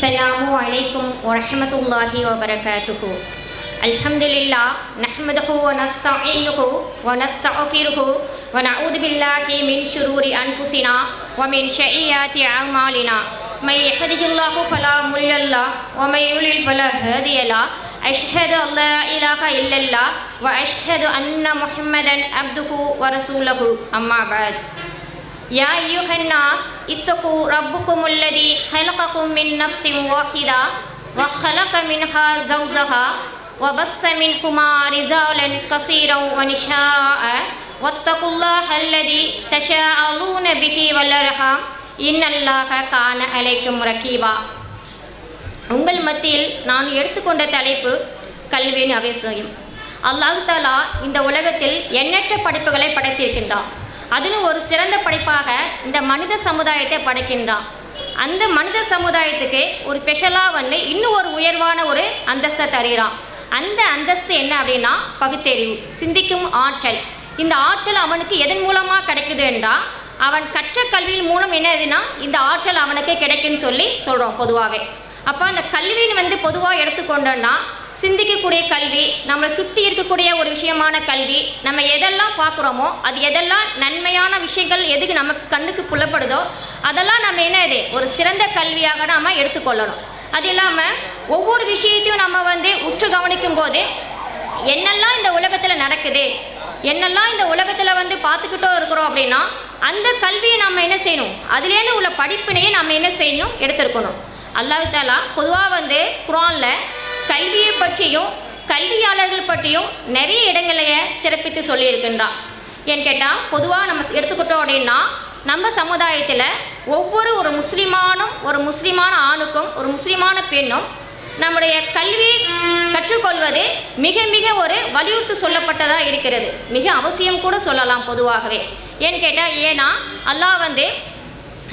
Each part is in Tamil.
السلام عليكم ورحمة الله وبركاته الحمد لله نحمده ونستعينه ونستغفره ونعوذ بالله من شرور أنفسنا ومن سيئات أعمالنا من يهده الله فلا مضل له ومن يضلل فلا هادي له أشهد أن لا إله إلا الله وأشهد أن محمدا عبده ورسوله أما بعد يا أيها الناس اتقوا ربكم الذي خلقكم من نفس واحدة وخلق منها زوجها وبث منهما رجالا كثيرا ونساء واتقوا الله الذي تساءلون به والأرحام إن الله كان عليكم رقيبا உங்கள் மத்தியில் நான் எடுத்துக்கொண்ட தலைப்பு கல்வியின் அவசியம் அல்லாஹ் தாலா இந்த உலகத்தில் எண்ணற்ற படைப்புகளை படைத்திருக்கின்றான் அதிலும் ஒரு சிறந்த படைப்பாக இந்த மனித சமுதாயத்தை படைக்கின்றான். அந்த மனித சமுதாயத்துக்கு ஒரு ஸ்பெஷலாக வந்து இன்னும் ஒரு உயர்வான ஒரு அந்தஸ்தை தருகிறான். அந்த அந்தஸ்து என்ன அப்படின்னா பகுத்தறிவு சிந்திக்கும் ஆற்றல். இந்த ஆற்றல் அவனுக்கு எதன் மூலமாக கிடைக்குது என்றால் அவன் கற்ற கல்வியின் மூலம் என்ன எதுனா இந்த ஆற்றல் அவனுக்கு கிடைக்குன்னு சொல்லி சொல்கிறோம் பொதுவாகவே அப்போ அந்த கல்வின்னு வந்து பொதுவாக எடுத்துக்கொண்டோன்னா சிந்திக்கக்கூடிய கல்வி நம்மளை சுற்றி இருக்கக்கூடிய ஒரு விஷயமான கல்வி நம்ம எதெல்லாம் பார்க்குறோமோ அது எதெல்லாம் நன்மையான விஷயங்கள் எதுக்கு நமக்கு கண்ணுக்கு புலப்படுதோ அதெல்லாம் நம்ம என்ன இது ஒரு சிறந்த கல்வியாக நாம் எடுத்துக்கொள்ளணும். அது இல்லாமல் ஒவ்வொரு விஷயத்தையும் நம்ம வந்து உற்று கவனிக்கும் போது என்னெல்லாம் இந்த உலகத்தில் நடக்குது என்னெல்லாம் இந்த உலகத்தில் வந்து பார்த்துக்கிட்டோ இருக்கிறோம் அப்படின்னா அந்த கல்வியை நம்ம என்ன செய்யணும் அதுலேருந்து உள்ள படிப்பினையே நம்ம என்ன செய்யணும் எடுத்துருக்கணும். அல்லாஹாலா பொதுவாக வந்து குரானில் கல்வியை பற்றியும் கல்வியாளர்கள் பற்றியும் நிறைய இடங்களைய சிறப்பித்து சொல்லியிருக்கின்றான் ஏன்னு கேட்டால் பொதுவாக நம்ம எடுத்துக்கிட்டோம் அப்படின்னா நம்ம சமுதாயத்தில் ஒவ்வொரு ஒரு முஸ்லீமானும் ஒரு முஸ்லீமான ஆணுக்கும் ஒரு முஸ்லீமான பெண்ணும் நம்முடைய கல்வி கற்றுக்கொள்வது மிக மிக ஒரு வலியுறுத்து சொல்லப்பட்டதாக இருக்கிறது. மிக அவசியம் கூட சொல்லலாம் பொதுவாகவே. ஏன்னு கேட்டால் ஏன்னா அல்லாஹ் வந்து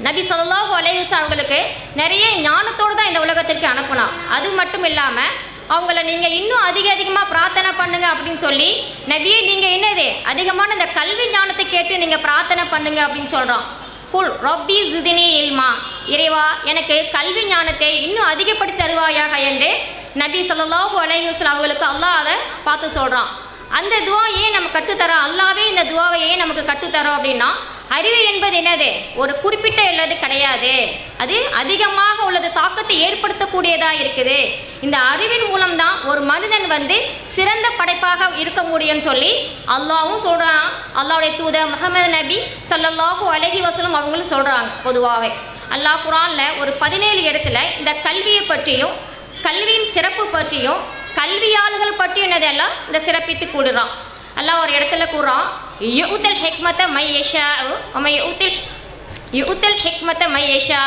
நபி சொல்லாஹு அலைஹி அவங்களுக்கு நிறைய ஞானத்தோடு தான் இந்த உலகத்திற்கு அனுப்பினான். அது மட்டும் இல்லாமல் அவங்கள நீங்கள் இன்னும் அதிக அதிகமாக பிரார்த்தனை பண்ணுங்க அப்படின்னு சொல்லி நபியே நீங்கள் என்னது? அதிகமான இந்த கல்வி ஞானத்தை கேட்டு நீங்கள் பிரார்த்தனை பண்ணுங்க அப்படின்னு சொல்கிறோம் குல் ரொப்பி ஜுதினி இல்மா. இறைவா எனக்கு கல்வி ஞானத்தை இன்னும் அதிகப்படுத்தி தருவாயாக என்று நபி ஸல்லல்லாஹு அலைஹி அவங்களுக்கு அல்லாஹ் அதை பார்த்து சொல்கிறான் அந்த துவா ஏன் நம்ம கற்றுத்தரோம் அல்லாவே இந்த துவாவை ஏன் நமக்கு கற்றுத்தரோம் அப்படின்னா அறிவு என்பது என்னது? ஒரு குறிப்பிட்ட உள்ளது கிடையாது. அது அதிகமாக உள்ளது தாக்கத்தை ஏற்படுத்தக்கூடியதாக இருக்குது. இந்த அறிவின் மூலம்தான் ஒரு மனிதன் வந்து சிறந்த படைப்பாக இருக்க முடியும்னு சொல்லி அல்லாவும் சொல்கிறான் அல்லாவுடைய தூத முகமது நபி ஸல்லல்லாஹு அலைஹி வசலும் அவங்களும் சொல்கிறாங்க பொதுவாகவே அல்லாஹ் குரானில் ஒரு பதினேழு இடத்துல இந்த கல்வியை பற்றியும் கல்வியின் சிறப்பு பற்றியும் கல்வியாளர்கள் பற்றியும் என்னதெல்லாம் இந்த சிறப்பித்து கூடுறான் அல்லாஹ் ஒரு இடத்துல கூறான் யுத்தல் ஹெக்மத்த மை யஷா மை யுத்தில் யுத்தல் ஹெக்மத்த மை யஷா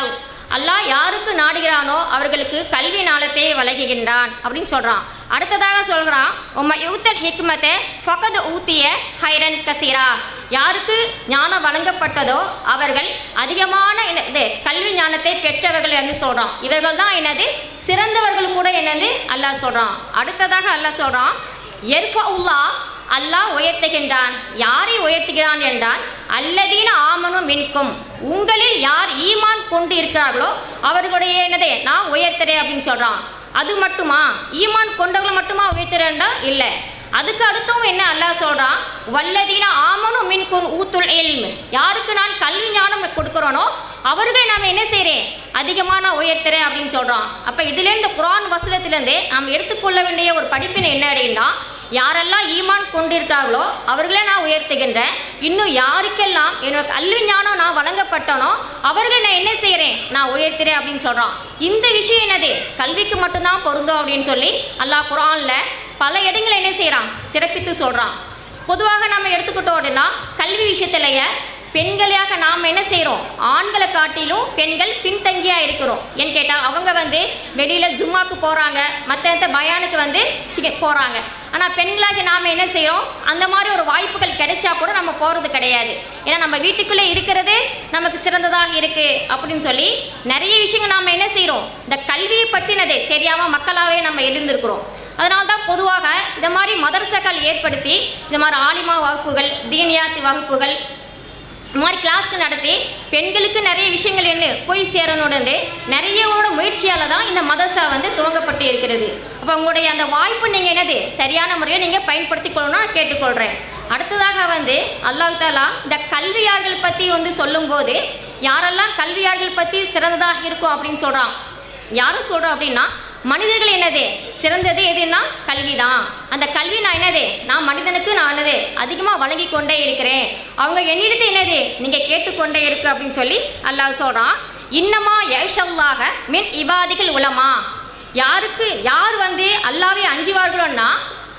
அல்லாஹ் யாருக்கு நாடுகிறானோ அவர்களுக்கு கல்வி நாளத்தை வழங்குகின்றான் அப்படின்னு சொல்கிறான் அடுத்ததாக சொல்கிறான் உம்ம யூத்தல் ஹிக்மத்தை ஃபகத ஊத்திய ஹைரன் கசீரா. யாருக்கு ஞானம் வழங்கப்பட்டதோ அவர்கள் அதிகமான என்ன- இது கல்வி ஞானத்தை பெற்றவர்கள் என்று சொல்கிறான் இவர்கள் தான் என்னது? சிறந்தவர்கள் கூட என்னது? அல்லாஹ் சொல்கிறான் அடுத்ததாக அல்லாஹ் சொல்கிறான் எர்ஃபா உல்லா அல்லாஹ் உயர்த்துகின்றான். யாரை உயர்த்துகிறான் என்றால் அல்லதீன ஆமனும் மின்கும். உங்களில் யார் ஈமான் கொண்டு இருக்கிறார்களோ அவர்களுடைய என்னதே நான் உயர்த்துறேன் அப்படின்னு சொல்கிறான் அது மட்டுமா? ஈமான் கொண்டவர்கள் மட்டுமா உயர்த்துறேன்டா இல்லை. அதுக்கு அடுத்தவும் என்ன அல்லாஹ் சொல்கிறான் வல்லதீன ஆமனும் மின்கும் ஊத்துல் இல்ம். யாருக்கு நான் கல்வி ஞானம் கொடுக்குறோனோ அவர்களை நாம் என்ன செய்கிறேன் அதிகமாக நான் உயர்த்துறேன் அப்படின்னு சொல்கிறான் அப்போ இதுலேருந்து குரான் வசனத்திலேருந்து நாம் எடுத்துக்கொள்ள வேண்டிய ஒரு படிப்பினை என்ன அப்படின்னா யாரெல்லாம் ஈமான் கொண்டிருக்கிறார்களோ அவர்களை நான் உயர்த்துகின்றேன். இன்னும் யாருக்கெல்லாம் என்னோட கல்வி ஞானம் நான் வழங்கப்பட்டனோ அவர்களை நான் என்ன செய்கிறேன் நான் உயர்த்துறேன் அப்படின்னு சொல்கிறான் இந்த விஷயம் என்னது? கல்விக்கு மட்டும்தான் பொருந்தும் அப்படின்னு சொல்லி அல்லாஹ் குரானில் பல இடங்களை என்ன செய்கிறான் சிறப்பித்து சொல்கிறான் பொதுவாக நம்ம எடுத்துக்கிட்டோம் அப்படின்னா கல்வி விஷயத்திலேயே பெண்களாக நாம் என்ன செய்கிறோம் ஆண்களை காட்டிலும் பெண்கள் பின்தங்கியாக இருக்கிறோம். ஏன்னு கேட்டால் அவங்க வந்து வெளியில் ஜும்மாக்கு போகிறாங்க மற்ற பயானுக்கு வந்து சிக போகிறாங்க ஆனால் பெண்களாக நாம் என்ன செய்கிறோம் அந்த மாதிரி ஒரு வாய்ப்புகள் கிடைச்சா கூட நம்ம போகிறது கிடையாது. ஏன்னா நம்ம வீட்டுக்குள்ளே இருக்கிறது நமக்கு சிறந்ததாக இருக்குது அப்படின்னு சொல்லி நிறைய விஷயங்கள் நாம் என்ன செய்கிறோம் இந்த கல்வியை பற்றினது தெரியாமல் மக்களாகவே நம்ம எழுந்திருக்கிறோம். அதனால தான் பொதுவாக இந்த மாதிரி மதரசக்கள் ஏற்படுத்தி இந்த மாதிரி ஆலிமா வகுப்புகள் தீனியாத்தி வகுப்புகள் இந்த மாதிரி கிளாஸ்க்கு நடத்தி பெண்களுக்கு நிறைய விஷயங்கள் என்ன போய் சேரணுன்னு நிறையவோட முயற்சியால் தான் இந்த மதரசா வந்து துவங்கப்பட்டு இருக்கிறது. அப்போ உங்களுடைய அந்த வாய்ப்பு நீங்கள் என்னது? சரியான முறையில் நீங்கள் பயன்படுத்தி கொள்ளணும்னு நான் கேட்டுக்கொள்கிறேன் அடுத்ததாக வந்து அல்லாஹ் தாலா இந்த கல்வியார்கள் பற்றி வந்து சொல்லும்போது யாரெல்லாம் கல்வியார்கள் பற்றி சிறந்ததாக இருக்கும் அப்படின்னு சொல்கிறான் யாரும் சொல்கிறோம் அப்படின்னா மனிதர்கள் என்னது? சிறந்தது எதுன்னா கல்வி தான் அந்த கல்வி நான் என்னது? நான் மனிதனுக்கு நான் என்னது? அதிகமாக வழங்கி கொண்டே இருக்கிறேன். அவங்க என்னிடத்து என்னது? நீங்கள் கேட்டுக்கொண்டே இருக்கு அப்படின்னு சொல்லி அல்லாஹ் சொல்கிறான் இன்னமா ஏஷல்லாக மின் இபாதிகள் உலமா. யாருக்கு யார் வந்து அல்லாவே அஞ்சுவார்களோன்னா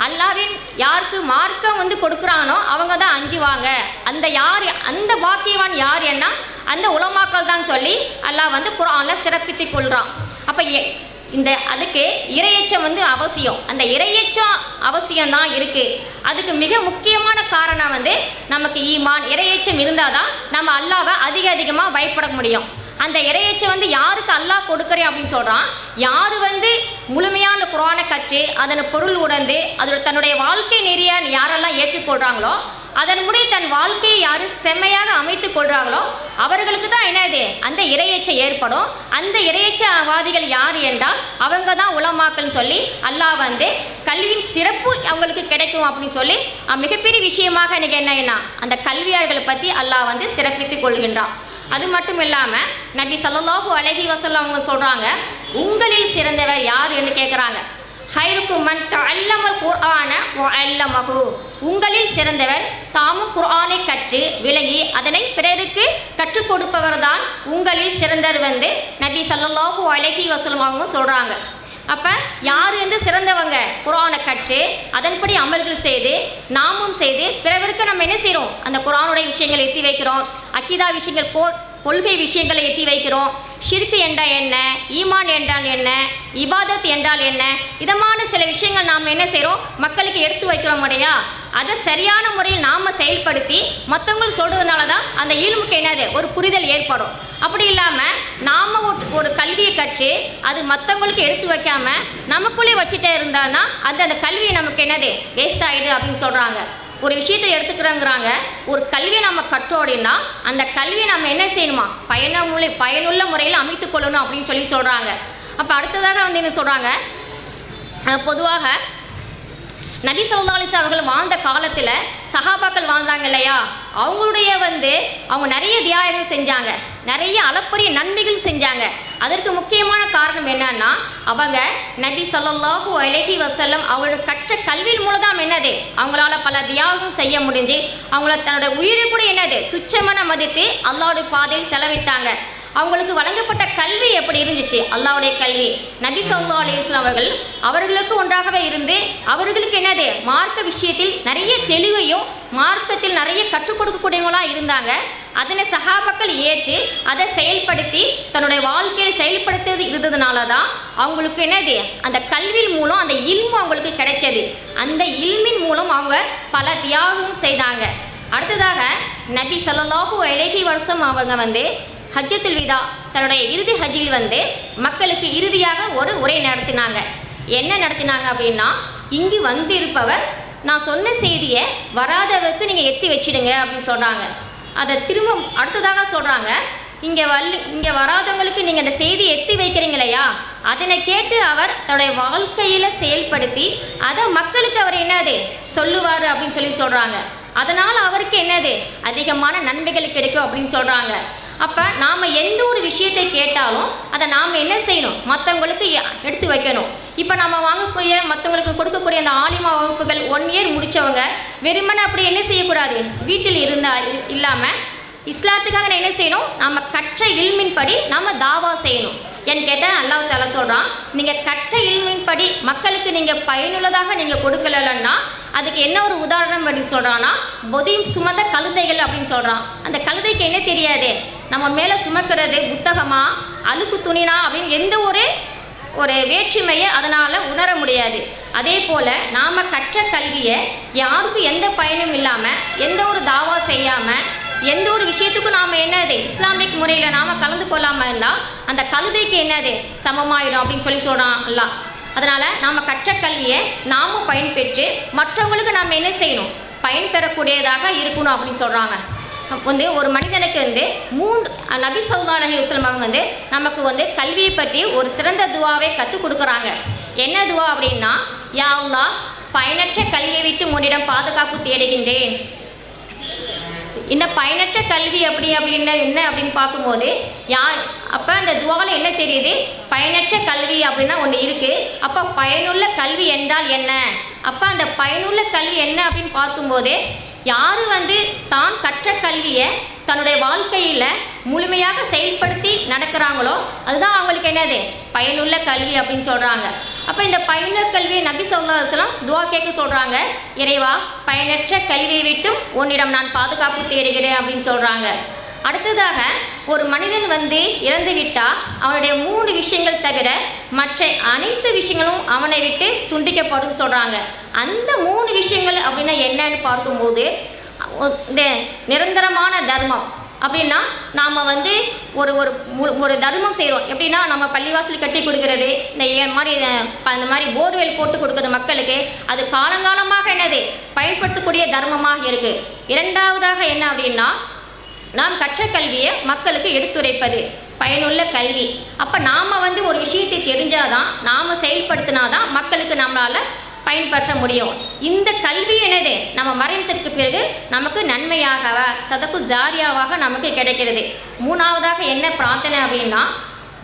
அல்லாவின் யாருக்கு மார்க்கம் வந்து கொடுக்குறானோ அவங்க தான் அஞ்சுவாங்க. அந்த யார் அந்த பாக்கியவான் யார் என்ன? அந்த உலமாக்கள் தான் சொல்லி அல்லாஹ் வந்து குரானில் சிறப்பித்து கொள்கிறான் அப்போ இந்த அதுக்கு இரையச்சம் வந்து அவசியம். அந்த இரையச்சம் அவசியம் தான் இருக்குது அதுக்கு மிக முக்கியமான காரணம் வந்து நமக்கு ஈமான் இரையச்சம் இருந்தால் தான் நம்ம அல்லாவை அதிக அதிகமாக பயப்பட முடியும். அந்த இறையச்சம் வந்து யாருக்கு அல்லாஹ் கொடுக்குறேன் அப்படின்னு சொல்கிறான் யார் வந்து முழுமையான குரானை கற்று அதன் பொருள் உணர்ந்து அதோட தன்னுடைய வாழ்க்கை நெறிய யாரெல்லாம் ஏற்றுக்கொள்கிறாங்களோ அதன் முடி தன் வாழ்க்கையை யார் செம்மையாக அமைத்து கொள்கிறாங்களோ அவர்களுக்கு தான் என்னது? அந்த இறையச்சம் ஏற்படும். அந்த இரையச்சவாதிகள் யார் என்றால் அவங்க தான் உலமாக்கள்னு சொல்லி அல்லாஹ் வந்து கல்வியின் சிறப்பு அவங்களுக்கு கிடைக்கும் அப்படின்னு சொல்லி மிகப்பெரிய விஷயமாக எனக்கு என்னன்னா அந்த கல்வியாளர்களை பற்றி அல்லாஹ் வந்து சிறப்பித்து கொள்கின்றான். அது மட்டும் இல்லாமல் நபி சல்லாஹூ அலைஹி வஸல்லம் அவங்க சொல்கிறாங்க உங்களில் சிறந்தவர் யார்? என்று கேட்குறாங்க ஹைருக்கு மன் அல்லமல் குர்ஆன அல்லமகு உங்களில் சிறந்தவர் தாமும் குர்ஆனை கற்று விலகி அதனை பிறருக்கு கற்றுக் கொடுப்பவர் தான் உங்களில் சிறந்தவர் வந்து நபி சல்லாஹூ அலைஹி வஸல்லம் அவங்க சொல்கிறாங்க அப்போ யார் வந்து சிறந்தவங்க குரானை கற்று அதன்படி அமல்கள் செய்து நாமும் செய்து பிறவருக்கு நம்ம என்ன செய்கிறோம் அந்த குரானுடைய விஷயங்களை எத்தி வைக்கிறோம். அக்கீதா விஷயங்கள் கோ கொள்கை விஷயங்களை எத்தி வைக்கிறோம். ஷிர்கு என்றால் என்ன? ஈமான் என்றால் என்ன? இபாதத் என்றால் என்ன? இதமான சில விஷயங்கள் நாம் என்ன செய்கிறோம் மக்களுக்கு எடுத்து வைக்கிறோம் இல்லையா அதை சரியான முறையில் நாம் செயல்படுத்தி மற்றவங்களும் சொல்கிறதுனால தான் அந்த ஈழ்முக்கு என்னது? ஒரு புரிதல் ஏற்படும். அப்படி இல்லாமல் நாம் ஒரு கல்வியை கற்று அது மற்றவங்களுக்கு எடுத்து வைக்காமல் நமக்குள்ளே வச்சுட்டே இருந்தான்னா அந்த அந்த கல்வியை நமக்கு என்னது? வேஸ்ட் ஆகிடு அப்படின்னு சொல்கிறாங்க ஒரு விஷயத்தை எடுத்துக்கிறோங்கிறாங்க. ஒரு கல்வியை நம்ம கற்றோம் அப்படின்னா அந்த கல்வியை நம்ம என்ன செய்யணுமா? பயனுள்ள பயனுள்ள முறையில் அமைத்து கொள்ளணும் அப்படின்னு சொல்லி சொல்கிறாங்க அப்போ அடுத்ததாக வந்து என்ன சொல்கிறாங்க பொதுவாக நபி ஸல்லல்லாஹு அவர்கள் வாழ்ந்த காலத்தில் சஹாபாக்கள் வாழ்ந்தாங்க இல்லையா? அவங்களுடைய வந்து அவங்க நிறைய தியாகங்கள் செஞ்சாங்க. நிறைய அளப்பரிய நன்மைகள் செஞ்சாங்க. அதற்கு முக்கியமான காரணம் என்னன்னா அவங்க நபி ஸல்லல்லாஹு அலஹி வசல்லம் அவங்களுக்கு கற்ற கல்வியின் மூலம் என்னது? அவங்களால பல தியாகம் செய்ய முடிஞ்சு அவங்கள தன்னோட உயிரை கூட என்னது? துச்சமான மதித்து அல்லாடு பாதையில் செலவிட்டாங்க. அவங்களுக்கு வழங்கப்பட்ட கல்வி எப்படி இருந்துச்சு? அல்லாவுடைய கல்வி. நபி ஸல்லல்லாஹு அலி இஸ்லாம் அவர்கள் அவர்களுக்கு ஒன்றாகவே இருந்து அவர்களுக்கு என்னது? மார்க்க விஷயத்தில் நிறைய தெளிவையும் மார்க்கத்தில் நிறைய கற்றுக் கொடுக்கக்கூடியவங்களாக இருந்தாங்க. அதனை சகாபாக்கள் ஏற்று அதை செயல்படுத்தி தன்னுடைய வாழ்க்கையில் செயல்படுத்துவது இருந்ததுனால தான் அவங்களுக்கு என்னது? அந்த கல்வியின் மூலம் அந்த இல்மு அவங்களுக்கு கிடைச்சது. அந்த இல்மின் மூலம் அவங்க பல தியாகம் செய்தாங்க. அடுத்ததாக நபி ஸல்லல்லாஹு இலகி வருஷம் அவங்க வந்து ஹஜ்ஜத்துல் விதா தன்னுடைய இறுதி ஹஜ்ஜில் வந்து மக்களுக்கு இறுதியாக ஒரு உரை நடத்தினாங்க. என்ன நடத்தினாங்க அப்படின்னா இங்கு வந்திருப்பவர் நான் சொன்ன செய்தியை வராதவருக்கு நீங்கள் எத்தி வச்சிடுங்க அப்படின்னு சொல்கிறாங்க அதை திரும்ப அடுத்ததாக சொல்கிறாங்க இங்கே வல் இங்கே வராதவங்களுக்கு நீங்கள் அந்த செய்தி எத்தி வைக்கிறீங்க இல்லையா? அதனை கேட்டு அவர் தன்னுடைய வாழ்க்கையில் செயல்படுத்தி அதை மக்களுக்கு அவர் என்னது? சொல்லுவார் அப்படின்னு சொல்லி சொல்கிறாங்க அதனால் அவருக்கு என்னது? அதிகமான நன்மைகள் கிடைக்கும் அப்படின்னு சொல்கிறாங்க அப்போ நாம் எந்த ஒரு விஷயத்தை கேட்டாலும் அதை நாம் என்ன செய்யணும்? மற்றவங்களுக்கு எடுத்து வைக்கணும். இப்போ நம்ம வாங்கக்கூடிய மற்றவங்களுக்கு கொடுக்கக்கூடிய அந்த ஆலிமா வகுப்புகள் ஒன் இயர் முடித்தவங்க வெறுமனை அப்படி என்ன செய்யக்கூடாது? வீட்டில் இருந்தால் இல்லாமல் இஸ்லாத்துக்காக நான் என்ன செய்யணும்? நம்ம கற்ற இல்மின் படி நம்ம தாவா செய்யணும். என் கேட்டால் அல்லாஹ் தலை சொல்கிறான் நீங்கள் கற்ற இல்மின் படி மக்களுக்கு நீங்கள் பயனுள்ளதாக நீங்கள் கொடுக்கலன்னா அதுக்கு என்ன ஒரு உதாரணம் படி சொல்கிறான்னா பொதியும் சுமந்த கழுதைகள் அப்படின்னு சொல்கிறான் அந்த கழுதைக்கு என்ன தெரியாது? நம்ம மேலே சுமக்கிறது புத்தகமா அழுக்கு துணினா அப்படின்னு எந்த ஒரு ஒரு வேற்றுமையை அதனால் உணர முடியாது. அதே போல் நாம் கற்ற கல்வியை யாருக்கும் எந்த பயனும் இல்லாமல் எந்த ஒரு தாவா செய்யாமல் எந்த ஒரு விஷயத்துக்கும் நாம் என்னது இஸ்லாமிக் முறையில் நாம் கலந்து கொள்ளாமல் இருந்தால் அந்த கழுதைக்கு என்னது சமமாயிடும் அப்படின்னு சொல்லி சொல்கிறான் அல்லா அதனால் நாம் கற்ற கல்வியை நாமும் பயன்பெற்று மற்றவங்களுக்கு நாம் என்ன செய்யணும் பயன்பெறக்கூடியதாக இருக்கணும் அப்படின்னு சொல்கிறாங்க வந்து ஒரு மனிதனுக்கு வந்து மூன்று நபி சவுதாலஹி அலஹி வஸ்லம் அவங்க வந்து நமக்கு வந்து கல்வியை பற்றி ஒரு சிறந்த துவாவை கற்றுக் கொடுக்குறாங்க. என்ன துவா அப்படின்னா யா பயனற்ற கல்வியை விட்டு உன்னிடம் பாதுகாப்பு தேடுகின்றேன். இந்த பயனற்ற கல்வி அப்படி அப்படின்னா என்ன அப்படின்னு பார்க்கும்போது யார் அப்போ அந்த துவாவில் என்ன தெரியுது? பயனற்ற கல்வி அப்படின்னா ஒன்று இருக்குது அப்போ பயனுள்ள கல்வி என்றால் என்ன? அப்போ அந்த பயனுள்ள கல்வி என்ன அப்படின்னு பார்க்கும்போது யார் வந்து தான் கற்ற கல்வியை தன்னுடைய வாழ்க்கையில் முழுமையாக செயல்படுத்தி நடக்கிறாங்களோ அதுதான் அவங்களுக்கு என்னது? பயனுள்ள கல்வி அப்படின்னு சொல்கிறாங்க அப்போ இந்த பயனுள்ள கல்வியை நபி சொல்லாஸ்லாம் துவா கேட்க சொல்கிறாங்க இறைவா பயனற்ற கல்வியை விட்டும் உன்னிடம் நான் பாதுகாப்பு தேடுகிறேன் அப்படின்னு சொல்கிறாங்க அடுத்ததாக ஒரு மனிதன் வந்து இறந்து விட்டால் அவனுடைய மூணு விஷயங்கள் தவிர மற்ற அனைத்து விஷயங்களும் அவனை விட்டு துண்டிக்கப்படும் சொல்கிறாங்க அந்த மூணு விஷயங்கள் அப்படின்னா என்னன்னு பார்க்கும்போது இந்த நிரந்தரமான தர்மம். அப்படின்னா நாம் வந்து ஒரு ஒரு ஒரு தர்மம் செய்கிறோம் எப்படின்னா நம்ம பள்ளிவாசல் கட்டி கொடுக்கறது இந்த மாதிரி அந்த மாதிரி போர்வெல் போட்டு கொடுக்குறது மக்களுக்கு அது காலங்காலமாக என்னது பயன்படுத்தக்கூடிய தர்மமாக இருக்குது இரண்டாவதாக என்ன அப்படின்னா நாம் கற்ற கல்வியை மக்களுக்கு எடுத்துரைப்பது. பயனுள்ள கல்வி. அப்போ நாம் வந்து ஒரு விஷயத்தை தெரிஞ்சாதான் நாம் செயல்படுத்தினாதான் மக்களுக்கு நம்மளால் பயன்பற்ற முடியும். இந்த கல்வி என்னது? நம்ம மறைந்ததற்கு பிறகு நமக்கு நன்மையாக சதப்பு ஜாரியாவாக நமக்கு கிடைக்கிறது. மூணாவதாக என்ன பிரார்த்தனை அப்படின்னா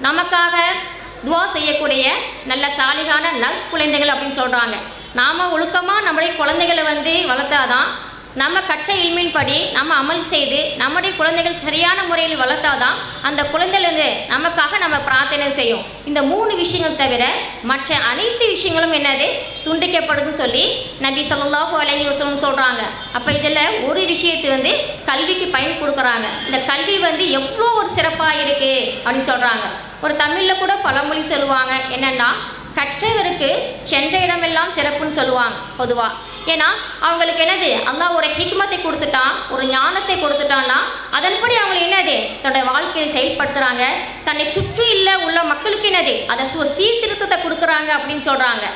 நமக்காக துவா செய்யக்கூடிய நல்ல சாலிகான நற்குழந்தைகள் அப்படின்னு சொல்கிறாங்க நாம் ஒழுக்கமாக நம்முடைய குழந்தைகளை வந்து வளர்த்தாதான் நம்ம கற்ற இல்மின்படி நம்ம அமல் செய்து நம்முடைய குழந்தைகள் சரியான முறையில் வளர்த்தாதான் அந்த குழந்தைகள் நமக்காக நம்ம பிரார்த்தனை செய்யும். இந்த மூணு விஷயங்கள் தவிர மற்ற அனைத்து விஷயங்களும் என்னது? துண்டிக்கப்படுதுன்னு சொல்லி நபி சொல்லாஹு அலைஹி வஸல்லம் சொல்கிறாங்க அப்போ இதில் ஒரு விஷயத்து வந்து கல்விக்கு பயன் கொடுக்குறாங்க. இந்த கல்வி வந்து எவ்வளோ ஒரு சிறப்பாக இருக்குது அப்படின்னு சொல்கிறாங்க ஒரு தமிழில் கூட பழமொழி சொல்லுவாங்க. என்னென்னா கற்றவருக்கு சென்ற இடமெல்லாம் சிறப்புன்னு சொல்லுவாங்க பொதுவாக ஏன்னா அவங்களுக்கு என்னது? அல்லாஹ் ஒரு ஹிக்மத்தை கொடுத்துட்டான் ஒரு ஞானத்தை கொடுத்துட்டான்னா அதன்படி அவங்க என்னது? தன்னோட வாழ்க்கையை செயல்படுத்துகிறாங்க தன்னை சுற்றி இல்லை உள்ள மக்களுக்கு என்னது? அதை சு சீர்திருத்தத்தை கொடுக்குறாங்க அப்படின்னு சொல்கிறாங்க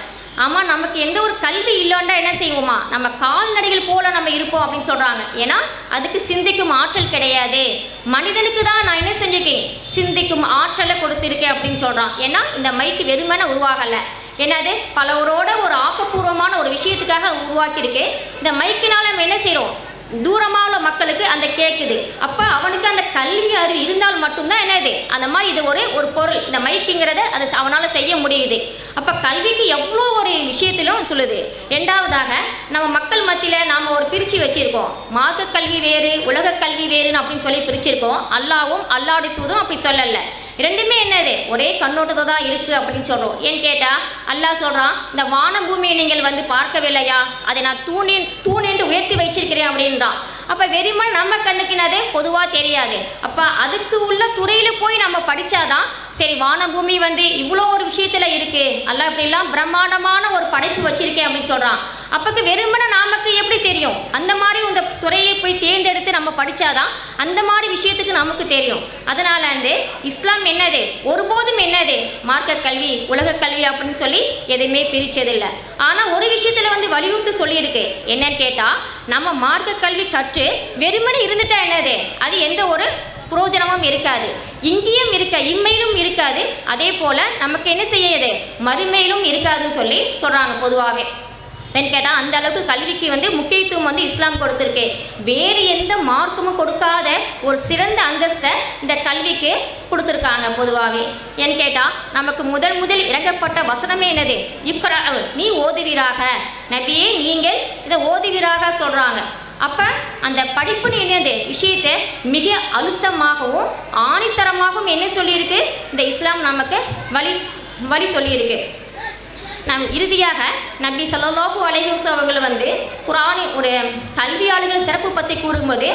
ஆமாம் நமக்கு எந்த ஒரு கல்வி இல்லைன்னா என்ன செய்வோமா? நம்ம கால்நடைகள் போல நம்ம இருப்போம் அப்படின்னு சொல்கிறாங்க ஏன்னா அதுக்கு சிந்திக்கும் ஆற்றல் கிடையாது. மனிதனுக்கு தான் நான் என்ன செஞ்சுக்கேன் சிந்திக்கும் ஆற்றலை கொடுத்துருக்கேன் அப்படின்னு சொல்கிறான் ஏன்னா இந்த மைக்கு வெறுமனை உருவாகலை. என்னது? பலவரோட ஒரு ஆக்கப்பூர்வமான ஒரு விஷயத்துக்காக உருவாக்கியிருக்கு. இந்த மைக்கினால் நம்ம என்ன செய்கிறோம் தூரமாக உள்ள மக்களுக்கு அந்த கேட்குது அப்போ அவனுக்கு அந்த கல்வி அறிவு இருந்தால் மட்டும்தான் என்னது? அந்த மாதிரி இது ஒரு ஒரு பொருள். இந்த மைக்குங்கிறத அது அவனால் செய்ய முடியுது. அப்போ கல்விக்கு எவ்வளோ ஒரு விஷயத்திலும் சொல்லுது. ரெண்டாவதாக நம்ம மக்கள் மத்தியில் நாம் ஒரு பிரித்து வச்சுருக்கோம். மார்க்க கல்வி வேறு உலக கல்வி வேறுன்னு அப்படின்னு சொல்லி பிரிச்சிருக்கோம். அல்லாவும் அல்லாடி தூதும் அப்படி சொல்லலை. ரெண்டுமே என்னது? ஒரே கண்ணோட்டத்தை தான் இருக்குது அப்படின்னு சொல்கிறோம் ஏன்னு கேட்டால் அல்லாஹ் சொல்கிறான் இந்த வான பூமியை நீங்கள் வந்து பார்க்கவில்லையா? அதை நான் தூணின் தூணின்று உயர்த்தி வச்சிருக்கிறேன் அப்படின்றான். அப்போ வெறுமன் நம்ம கண்ணுக்குனது பொதுவாக தெரியாது. அப்போ அதுக்கு உள்ள துறையில் போய் நம்ம படித்தாதான் சரி வான பூமி வந்து இவ்வளோ ஒரு விஷயத்தில் இருக்குது அல்ல இப்படிலாம் பிரம்மாண்டமான ஒரு படைப்பு வச்சுருக்கேன் அப்படின்னு சொல்கிறான் அப்போக்கு வெறுமனை நமக்கு எப்படி தெரியும்? அந்த மாதிரி இந்த துறையை போய் தேர்ந்தெடுத்து நம்ம படித்தாதான் அந்த மாதிரி விஷயத்துக்கு நமக்கு தெரியும். அதனால வந்து இஸ்லாம் என்னது? ஒருபோதும் என்னது? மார்க்க கல்வி உலக கல்வி அப்படின்னு சொல்லி எதையுமே பிரிச்சதில்லை. ஆனால் ஒரு விஷயத்தில் வந்து வலியுறுத்தி சொல்லியிருக்கு. என்னன்னு கேட்டால் நம்ம மார்க்க கல்வி கற்று வெறுமனை இருந்துட்டா என்னது? அது எந்த ஒரு புரோஜனமும் இருக்காது. இங்கேயும் இருக்க இம்மையிலும் இருக்காது. அதே போல் நமக்கு என்ன செய்யுது மறுமையிலும் இருக்காதுன்னு சொல்லி சொல்கிறாங்க பொதுவாகவே ஏன்னு கேட்டால் அந்த அளவுக்கு கல்விக்கு வந்து முக்கியத்துவம் வந்து இஸ்லாம் கொடுத்துருக்கு. வேறு எந்த மார்க்கமும் கொடுக்காத ஒரு சிறந்த அந்தஸ்தை இந்த கல்விக்கு கொடுத்துருக்காங்க பொதுவாகவே. ஏன்னு கேட்டால் நமக்கு முதல் முதல் இறங்கப்பட்ட வசனமே என்னது? இக்ரா நீ ஓதுவீராக. நபியே நீங்கள் இதை ஓதுவீராக சொல்கிறாங்க அப்போ அந்த படிப்புன்னு என்னது? விஷயத்தை மிக அழுத்தமாகவும் ஆணித்தரமாகவும் என்ன சொல்லியிருக்கு? இந்த இஸ்லாம் நமக்கு வழி வழி சொல்லியிருக்கு. நம் இறுதியாக நபி ஸல்லல்லாஹு அலைஹூஸ் அவர்கள் வந்து குரானி ஒரு கல்வியாளர்கள் சிறப்பு பற்றி கூறும்போது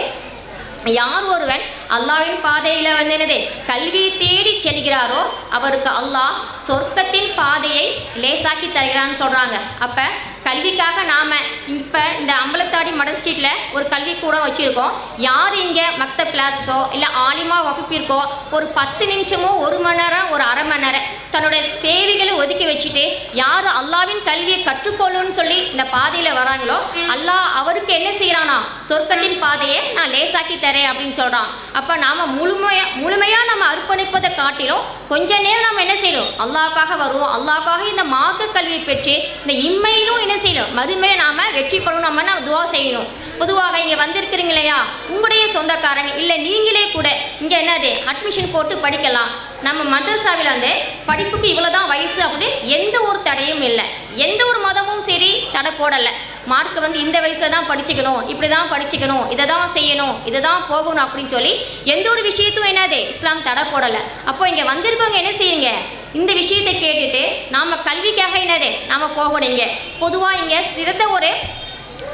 யார் ஒருவன் அல்லாஹ்வின் பாதையில் வந்து என்னது கல்வியை தேடி செல்கிறாரோ அவருக்கு அல்லாஹ் சொர்க்கத்தின் பாதையை லேசாக்கி தருகிறான்னு சொல்கிறாங்க அப்போ கல்விக்காக நாம் இப்போ இந்த அம்பலத்தாடி மடன் ஸ்ட்ரீட்டில் ஒரு கல்வி கூடம் வச்சுருக்கோம். யார் இங்கே மக்த கிளாஸ்க்கோ இல்லை ஆலிமா வகுப்பிற்கோ ஒரு பத்து நிமிஷமோ ஒரு மணி நேரம் ஒரு அரை மணி நேரம் தன்னுடைய தேவைகளை ஒதுக்கி வச்சுட்டு யார் அல்லாவின் கல்வியை கற்றுக்கொள்ளணும்னு சொல்லி இந்த பாதையில் வராங்களோ அல்லாஹ் அவருக்கு என்ன செய்கிறானா சொர்க்கத்தின் பாதையை நான் லேசாக்கி தரேன் அப்படின்னு சொல்கிறான் அப்போ நாம் முழுமையாக முழுமையாக நம்ம அர்ப்பணிப்பதை காட்டிலும் கொஞ்ச நேரம் நம்ம என்ன செய்யணும் அல்லாஹ்க்காக வருவோம். அல்லாஹ்க்காக இந்த மார்க்க கல்வியை பெற்று இந்த இம்மையிலும் என்ன செய்யணும். மதுமே நாம் வெற்றி பெறணும். நம்ம நம்ம துவா செய்யணும்? பொதுவாக இங்கே வந்திருக்கிறீங்க இல்லையா? உங்களுடைய சொந்தக்காரங்க இல்லை நீங்களே கூட இங்கே என்னது? அட்மிஷன் போட்டு படிக்கலாம். நம்ம மதரசாவில் வந்து படிப்புக்கு இவ்வளோ தான் வயசு அப்படின்னு எந்த ஒரு தடையும் இல்லை. எந்த ஒரு மதமும் சரி தடை போடலை. மார்க் வந்து இந்த வயசில் தான் படிச்சுக்கணும் இப்படி தான் படிச்சுக்கணும் இதை தான் செய்யணும் இதை தான் போகணும் அப்படின்னு சொல்லி எந்த ஒரு விஷயத்தும் என்னது இஸ்லாம் தடை போடலை. அப்போ இங்கே வந்திருக்கவங்க என்ன செய்யுங்க? இந்த விஷயத்தை கேட்டுட்டு நாம் கல்விக்காக என்னது நாம் போகணும் இங்கே. பொதுவாக இங்கே சிறந்த ஒரு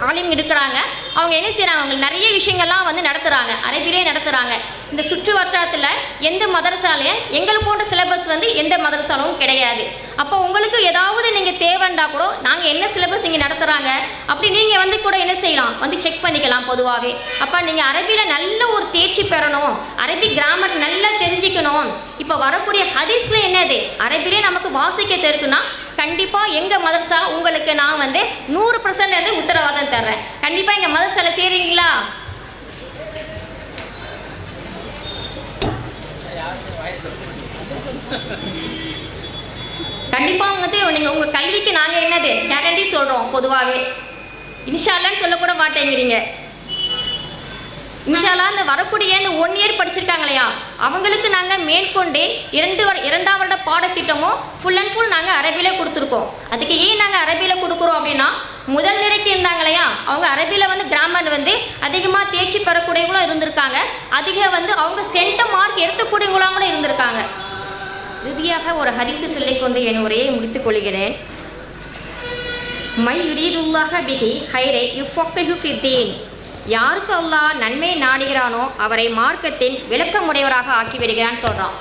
ஆலிம் இருக்கிறாங்க அவங்க என்ன செய்கிறாங்க அவங்க நிறைய விஷயங்கள்லாம் வந்து நடத்துகிறாங்க அரபிலே நடத்துகிறாங்க இந்த சுற்று வட்டாரத்தில் எந்த மதரசாலையும் எங்களை போன்ற சிலபஸ் வந்து எந்த மதரசாலும் கிடையாது. அப்போ உங்களுக்கு ஏதாவது நீங்கள் தேவைண்டா கூட நாங்கள் என்ன சிலபஸ் இங்கே நடத்துகிறாங்க அப்படி நீங்கள் வந்து கூட என்ன செய்யலாம்? வந்து செக் பண்ணிக்கலாம் பொதுவாகவே அப்போ நீங்கள் அரபியில் நல்ல ஒரு தேர்ச்சி பெறணும். அரபி கிராமர் நல்லா தெரிஞ்சுக்கணும். இப்போ வரக்கூடிய ஹதீஸில் என்னது? அரபிலே நமக்கு வாசிக்க தெருக்குன்னா கண்டிப்பாக எங்கள் மதரசா உங்களுக்கு நான் வந்து நூறு பர்சன்ட் வந்து உத்தரவாதம் தர்றேன். கண்டிப்பாக எங்கள் மதரசாவில் சேருவீங்களா கண்டிப்பாக வந்து நீங்கள் உங்கள் கல்விக்கு நாங்கள் என்னது கேரண்டி சொல்கிறோம் பொதுவாகவே இன்ஷால்லான்னு சொல்லக்கூட மாட்டேங்கிறீங்க. இன்ஷால்லா இந்த வரக்கூடிய இந்த ஒன் இயர் படிச்சிருக்காங்க இல்லையா அவங்களுக்கு நாங்கள் மேற்கொண்டே இரண்டு வர இரண்டாம் வருட பாடத்திட்டமும் ஃபுல் அண்ட் ஃபுல் நாங்கள் அரபியில் கொடுத்துருக்கோம். அதுக்கு ஏன் நாங்கள் அரபியில் கொடுக்குறோம் அப்படின்னா முதல் நிலைக்கு இருந்தாங்க இல்லையா அவங்க அரபியில் வந்து கிராமர் வந்து அதிகமாக தேர்ச்சி பெறக்கூடியவங்களும் இருந்திருக்காங்க. அதிக வந்து அவங்க சென்ட மார்க் எடுத்துக்கூடியவங்களாம் கூட இருந்திருக்காங்க. இறுதியாக ஒரு ஹரிசு சொல்லிக்கொண்டு என் உரையை முடித்துக் கொள்கிறேன். மை யுரீதுல்லாக பிகி ஹைரே யுஃபொக்கஹு ஃபித்தீன் யாருக்கு அல்லாஹ் நன்மை நாடுகிறானோ அவரை மார்க்கத்தின் விளக்கமுடையவராக ஆக்கி விடுகிறான்னு சொல்கிறான்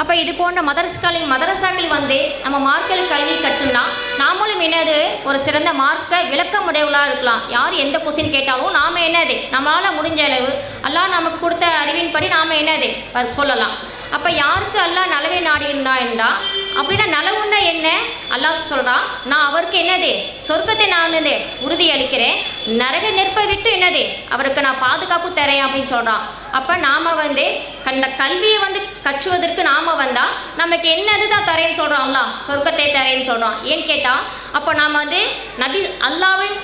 அப்போ இது போன்ற மதரஸ்களின் மதரசாக்கள் வந்து நம்ம மார்க்கல் கல்வி கற்றுனா நாமளும் என்னது? ஒரு சிறந்த மார்க்க விளக்கமுடையவளாக இருக்கலாம். யார் எந்த கொஸ்டின் கேட்டாலும் நாம் என்னது? நம்மளால் முடிஞ்ச அளவு அல்லாஹ் நமக்கு கொடுத்த அறிவின்படி நாம் என்னது? சொல்லலாம். அப்போ யாருக்கு அல்லாஹ் நலவை நாடுகிறா என்றால் அப்படின்னா நலவுன்னா என்ன? அல்லாஹ் சொல்கிறான் நான் அவருக்கு என்னது? சொர்க்கத்தை நான் உறுதி அளிக்கிறேன் நரக நெருப்பை விட்டு என்னது? அவருக்கு நான் பாதுகாப்பு தரேன் அப்படின்னு சொல்கிறான் அப்போ நாம் வந்து கண்ட கல்வியை வந்து கற்றுவதற்கு நாம் வந்தால் நமக்கு என்னது தான் தரேன்னு சொல்கிறான் அல்லாஹ். சொர்க்கத்தை தரேன்னு சொல்கிறான் ஏன்னு கேட்டால் அப்போ நாம் வந்து நபி அல்லாவின்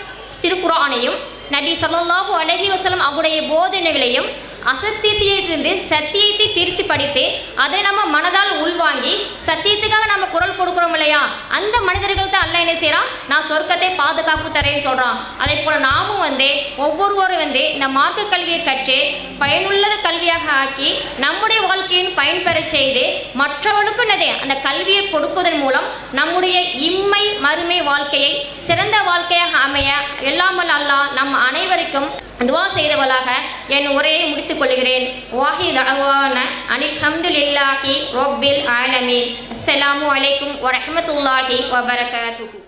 திருக்குறானையும் நபி ஸல்லல்லாஹு அலைஹி வசலம் அவருடைய போதனைகளையும் அசத்தியத்திலிருந்து சத்தியத்தை பிரித்து படித்து அதை நம்ம மனதால் உள்வாங்கி சத்தியத்துக்காக நம்ம குரல் கொடுக்குறோம் இல்லையா? அந்த மனிதர்கள் தான் அல்ல என்ன செய்கிறான் நான் சொர்க்கத்தை பாதுகாப்பு தரேன்னு சொல்கிறான் அதே போல் நாமும் வந்து ஒவ்வொருவரும் வந்து இந்த மார்க்க கல்வியை கற்று பயனுள்ளத கல்வியாக ஆக்கி நம்முடைய வாழ்க்கையின் பயன்பெற செய்து மற்றவனுக்கு என்னது? அந்த கல்வியை கொடுப்பதன் மூலம் நம்முடைய இம்மை மறுமை வாழ்க்கையை சிறந்த வாழ்க்கையாக அமைய எல்லாமல் அல்லாஹ் நம் அனைவருக்கும் துவா செய்தவளாக என் உரையை முடித்துக் கொள்கிறேன். வாஹி தகவான அனில் ஹம்துலில்லாஹி ரொப்பில் ஆலமீன். அஸ்ஸலாமு அலைக்கும் வரஹ்மத்துல்லாஹி வபரகாத்துஹு.